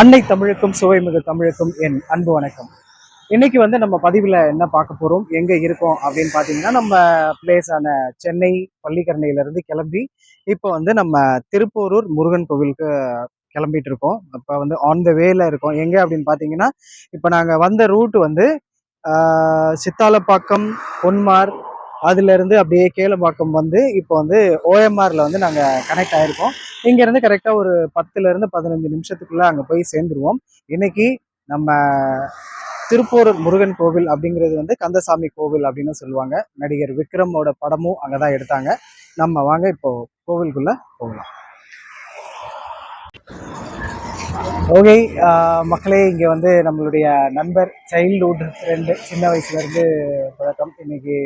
அன்னை தமிழுக்கும் சுவைமிகு தமிழுக்கும் என் அன்பு வணக்கம். இன்னைக்கு வந்து நம்ம பதிவில் என்ன பார்க்க போகிறோம் எங்கே இருக்கோம் அப்படின்னு பார்த்தீங்கன்னா நம்ம பிளேஸான சென்னை பள்ளிக்கரணையிலேருந்து கிளம்பி இப்போ வந்து நம்ம திருப்போரூர் முருகன் கோவிலுக்கு கிளம்பிட்டு இருக்கோம். இப்போ வந்து ஆன் த வேல இருக்கோம். எங்கே அப்படின்னு பார்த்தீங்கன்னா இப்போ நாங்கள் வந்த ரூட் வந்து சித்தாலப்பாக்கம் பொன்மார் அதுலேருந்து அப்படியே கேளம்பாக்கம் வந்து இப்போ வந்து ஓஎம்ஆரில் வந்து நாங்கள் கனெக்ட் ஆகிருக்கோம் இங்கேருந்து கரெக்டாக ஒரு பத்துலேருந்து பதினஞ்சு நிமிஷத்துக்குள்ளே அங்கே போய் சேர்ந்துருவோம். இன்னைக்கு நம்ம திருப்பூர் முருகன் கோவில் அப்படிங்கிறது வந்து கந்தசாமி கோவில் அப்படின்னு சொல்லுவாங்க. நடிகர் விக்ரமோட படமும் அங்கே தான் எடுத்தாங்க. நம்ம வாங்க இப்போ கோவிலுக்குள்ளே போகலாம். ஓகே மக்களே இங்கே வந்து நம்மளுடைய நண்பர் சைல்டுஹுட் ஃப்ரெண்டு சின்ன வயசுலேருந்து பழக்கம். இன்னைக்கு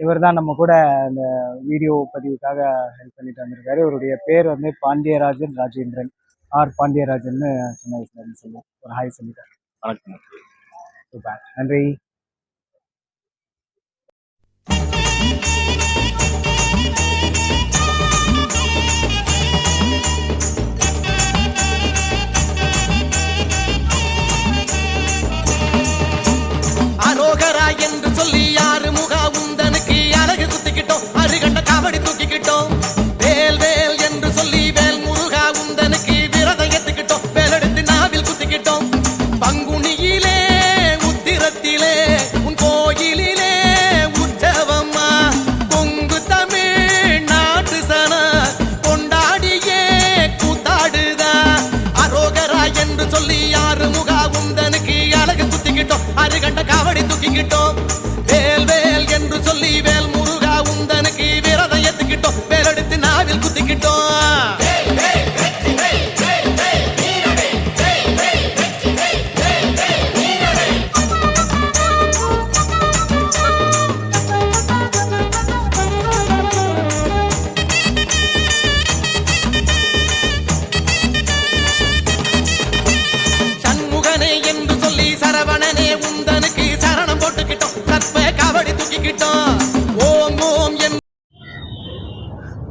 இவர் தான் நம்ம கூட இந்த வீடியோ பதிவுக்காக ஹெல்ப் பண்ணிட்டு வந்திருக்காரு. இவருடைய பேர் வந்து பாண்டியராஜன் ராஜேந்திரன். ஆர் பாண்டியராஜன்னு சின்ன வயசுல இருந்து சொல்லுவோம். ஒரு ஹாய் சொல்லிட்டார். வணக்கம். நன்றி.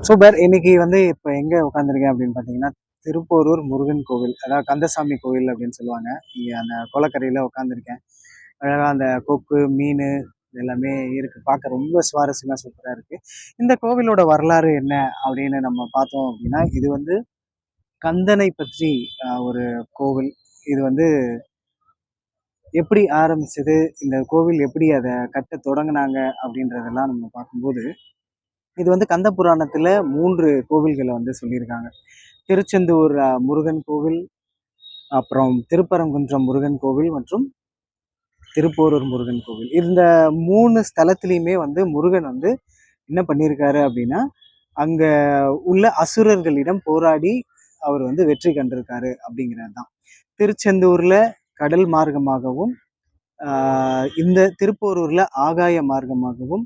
சூப்பர் இன்னைக்கு வந்து இப்போ எங்கே உட்காந்துருக்கேன் அப்படின்னு பார்த்தீங்கன்னா திருப்போரூர் முருகன் கோவில் அதாவது கந்தசாமி கோவில் அப்படின்னு சொல்லுவாங்க. இங்கே அந்த குளக்கரையில் உட்காந்துருக்கேன் அழகாக அந்த கொக்கு மீன் இது எல்லாமே இருக்கு. பார்க்க ரொம்ப சுவாரஸ்யமாக சூப்பராக இருக்கு. இந்த கோவிலோட வரலாறு என்ன அப்படின்னு நம்ம பார்த்தோம் அப்படின்னா இது வந்து கந்தனை பற்றி ஒரு கோவில். இது வந்து எப்படி ஆரம்பிச்சது இந்த கோவில் எப்படி அதை கட்ட தொடங்கினாங்க அப்படின்றதெல்லாம் நம்ம பார்க்கும்போது இது வந்து கந்த புராணத்தில் மூன்று கோவில்களை வந்து சொல்லியிருக்காங்க. திருச்செந்தூர் முருகன் கோவில் அப்புறம் திருப்பரங்குன்றம் முருகன் கோவில் மற்றும் திருப்போரூர் முருகன் கோவில். இந்த மூணு ஸ்தலத்துலேயுமே வந்து முருகன் வந்து என்ன பண்ணியிருக்காரு அப்படின்னா அங்கே உள்ள அசுரர்களிடம் போராடி அவர் வந்து வெற்றி கண்டிருக்காரு அப்படிங்கிறது தான். திருச்செந்தூரில் கடல் மார்க்கமாகவும் இந்த திருப்போரூரில் ஆகாய மார்க்கமாகவும்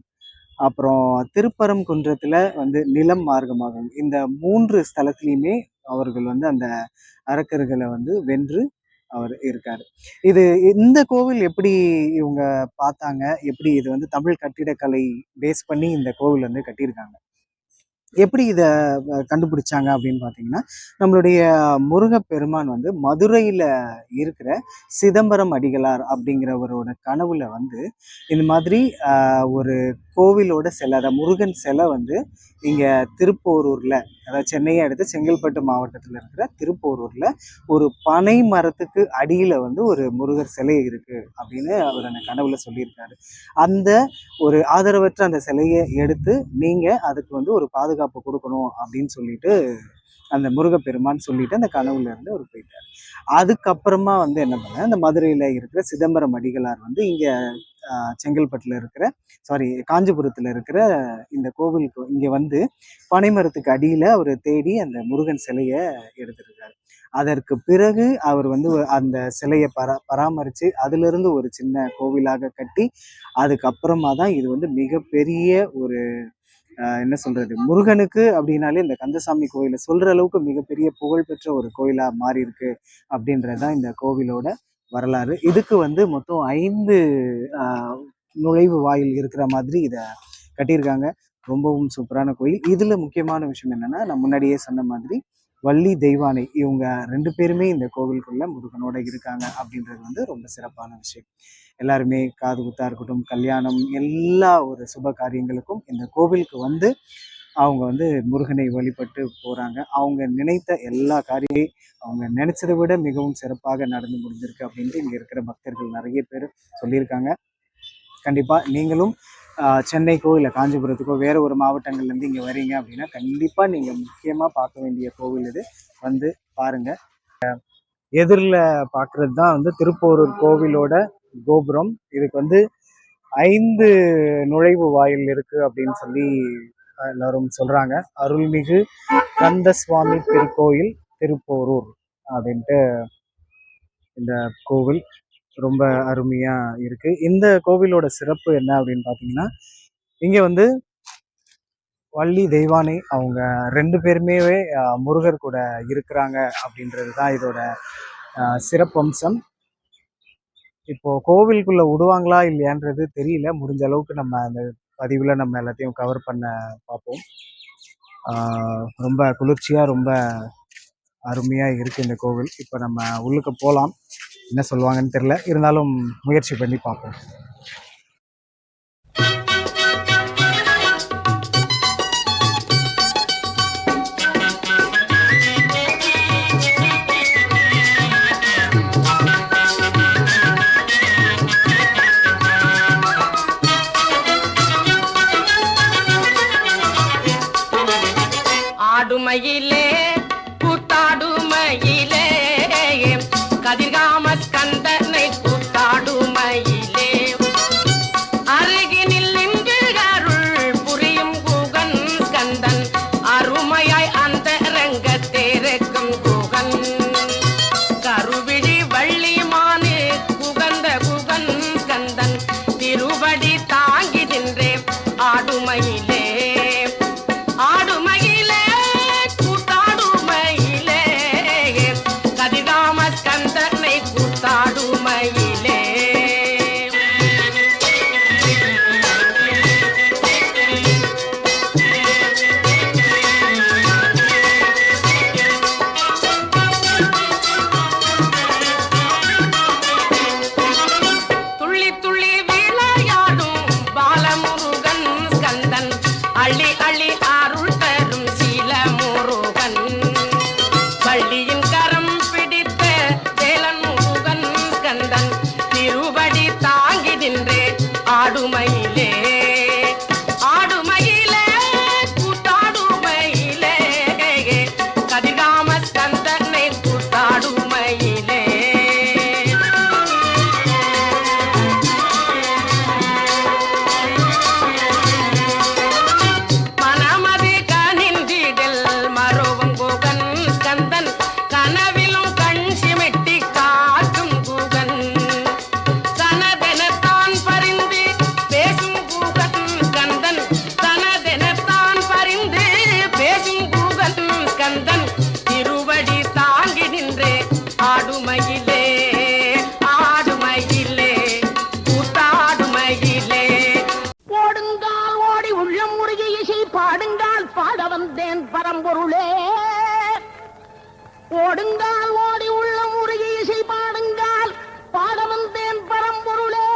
அப்புறம் திருப்பரங்குன்றத்தில் வந்து நிலம் மார்க்கமாகவும் இந்த மூன்று ஸ்தலத்துலேயுமே அவர்கள் வந்து அந்த அரக்கர்களை வந்து வென்று அவர் இருக்கார். இது இந்த கோவில் எப்படி இவங்க பார்த்தாங்க? எப்படி இது வந்து தமிழ் கட்டிடக்கலை பேஸ் பண்ணி இந்த கோவில் வந்து கட்டியிருக்காங்க? எப்படி இதை கண்டுபிடிச்சாங்க அப்படின்னு பார்த்தீங்கன்னா நம்மளுடைய முருகப்பெருமான் வந்து மதுரையில் இருக்கிற சிதம்பரம் அடிகளார் அப்படிங்கிறவரோட கனவுல வந்து இந்த மாதிரி ஒரு கோவிலோட சிலை அதாவது முருகன் சிலை வந்து இங்கே திருப்போரூரில் அதாவது சென்னையை அடுத்து செங்கல்பட்டு மாவட்டத்தில் இருக்கிற திருப்போரூரில் ஒரு பனை மரத்துக்கு அடியில் வந்து ஒரு முருகர் சிலை இருக்குது அப்படின்னு அவர் அந்த கனவுல சொல்லியிருக்காரு. அந்த ஒரு ஆதரவற்ற அந்த சிலையை எடுத்து நீங்கள் அதுக்கு வந்து ஒரு பாதுகாப்பு கொடுக்கணும் அப்படின்னு சொல்லிட்டு அந்த முருகப்பெருமான் சொல்லிட்டு அந்த கனவுல இருந்து அவர் போயிட்டார். அதுக்கப்புறமா வந்து என்ன பண்ண அந்த மதுரையில் இருக்கிற சிதம்பரம் அடிகளார் வந்து இங்கே செங்கல்பட்டில் இருக்கிற சாரி காஞ்சிபுரத்தில் இருக்கிற இந்த கோவிலுக்கு இங்கே வந்து பனைமரத்துக்கு அடியில் அவர் தேடி அந்த முருகன் சிலையை எடுத்திருக்காரு. அதற்கு பிறகு அவர் வந்து அந்த சிலையை பரா பராமரித்து அதிலிருந்து ஒரு சின்ன கோவிலாக கட்டி அதுக்கப்புறமா தான் இது வந்து மிகப்பெரிய ஒரு என்ன சொல்றது? முருகனுக்கு அப்படின்னாலே இந்த கந்தசாமி கோயிலை சொல்ற அளவுக்கு மிகப்பெரிய புகழ்பெற்ற ஒரு கோயிலா மாறி இருக்கு அப்படின்றது தான் இந்த கோவிலோட வரலாறு. இதுக்கு வந்து மொத்தம் ஐந்து நுழைவு வாயில் இருக்கிற மாதிரி இதை கட்டியிருக்காங்க. ரொம்பவும் சூப்பரான கோயில். இதுல முக்கியமான விஷயம் என்னன்னா நான் முன்னாடியே சொன்ன மாதிரி வள்ளி தெய்வானை இவங்க ரெண்டு பேருமே இந்த கோவிலுக்குள்ள முருகனோட இருக்காங்க அப்படின்றது வந்து ரொம்ப சிறப்பான விஷயம். எல்லாருமே காது குத்தா இருக்கட்டும் கல்யாணம் எல்லா ஒரு சுப காரியங்களுக்கும் இந்த கோவிலுக்கு வந்து அவங்க வந்து முருகனை வழிபட்டு போகிறாங்க அவங்க நினைத்த எல்லா காரியம் அவங்க நினைச்சதை விட மிகவும் சிறப்பாக நடந்து முடிஞ்சிருக்கு அப்படின்ட்டு இங்கே இருக்கிற பக்தர்கள் நிறைய பேர் சொல்லியிருக்காங்க. கண்டிப்பாக நீங்களும் சென்னைக்கோ இல்லை காஞ்சிபுரத்துக்கோ வேறு ஒரு மாவட்டங்கள்லேருந்து இங்கே வரீங்க அப்படின்னா கண்டிப்பாக நீங்கள் முக்கியமாக பார்க்க வேண்டிய கோவில் இது. வந்து பாருங்கள் எதிரில் பார்க்குறது தான் வந்து திருப்போரூர் கோவிலோட கோபுரம். இதுக்கு வந்து ஐந்து நுழைவு வாயில் இருக்குது அப்படின்னு சொல்லி எல்லோரும் சொல்கிறாங்க அருள்மிகு கந்தசுவாமி திருக்கோயில் திருப்போரூர் அப்படின்ட்டு இந்த கோவில். ரொம்ப அருமையா இருக்கு. இந்த கோவிலோட சிறப்பு என்ன அப்படின்னு பார்த்தீங்கன்னா இங்க வந்து வள்ளி தெய்வானை அவங்க ரெண்டு பேருமே முருகர் கூட இருக்கிறாங்க அப்படின்றது தான் இதோட சிறப்பம்சம். இப்போ கோவிலுக்குள்ள விடுவாங்களா இல்லையான்றது தெரியல. முடிஞ்ச அளவுக்கு நம்ம அந்த பதிவில் நம்ம எல்லாத்தையும் கவர் பண்ண பார்ப்போம் ரொம்ப குளிர்ச்சியாக ரொம்ப அருமையாக இருக்குது இந்த கோவில். இப்போ நம்ம உள்ளுக்கு போகலாம் என்ன சொல்லுவாங்கன்னு தெரியல. இருந்தாலும் முயற்சி பண்ணி பார்ப்போம். ஆடுமையிலே கூத்தாடுமையிலே கதிர்காம ஆடுமையிலே ஓடுங்கால் ஓடி உள்ள முருகி இசை பாடுங்கால் பாட தேன் பரம்பொருளே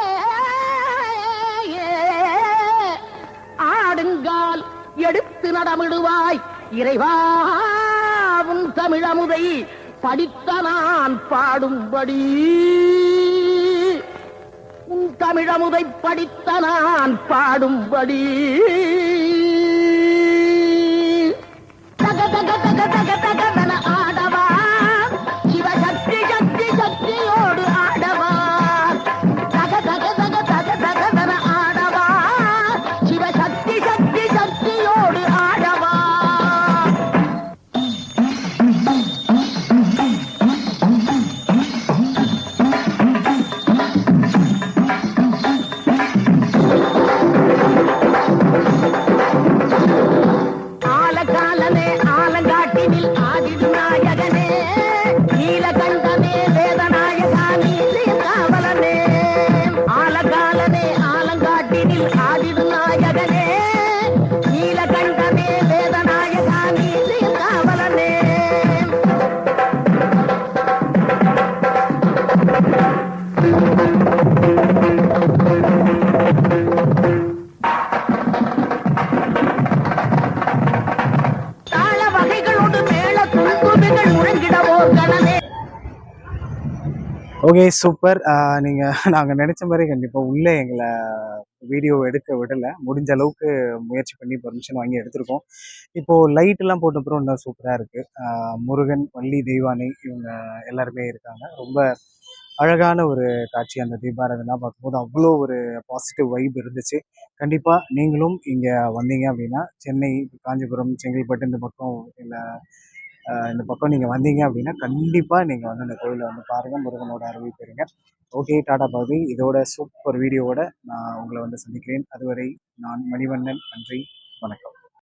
ஆடுங்கால் எடுத்து நடமிடுவாய் இறைவாவும் தமிழமுதை படித்த நான் பாடும்படி. உன் தமிழமுதை படித்த நான் பாடும்படி. தக தக தக தக தகவென ஓகே சூப்பர் நீங்கள் நாங்கள் நினச்ச மாதிரி கண்டிப்பாக உள்ளே எங்களை வீடியோ எடுக்க விடலை. முடிஞ்ச அளவுக்கு முயற்சி பண்ணி பர்மிஷன் வாங்கி எடுத்திருக்கோம். இப்போது லைட்டெல்லாம் போட்ட அப்புறம் இன்னும் சூப்பராக இருக்குது முருகன் வள்ளி தெய்வானை இவங்க எல்லாருமே இருக்காங்க. ரொம்ப அழகான ஒரு காட்சி அந்த தீபாரதெல்லாம் பார்க்கும்போது அவ்வளோ ஒரு பாசிட்டிவ் வைப் இருந்துச்சு. கண்டிப்பாக நீங்களும் இங்கே வந்தீங்க அப்படின்னா சென்னை காஞ்சிபுரம் செங்கல்பட்டு இந்த பக்கம் இல்லை இந்த பக்கம் நீங்கள் வந்தீங்க அப்படின்னா கண்டிப்பாக நீங்கள் வந்து இந்த கோயிலை வந்து பாருங்கள் முருகனோட அருவி பெறுங்க. ஓகே டாடா பாபி இதோட சூப்பர் வீடியோவோட நான் உங்களை வந்து சந்திக்கிறேன். அதுவரை நான் மணிவண்ணன். நன்றி வணக்கம்.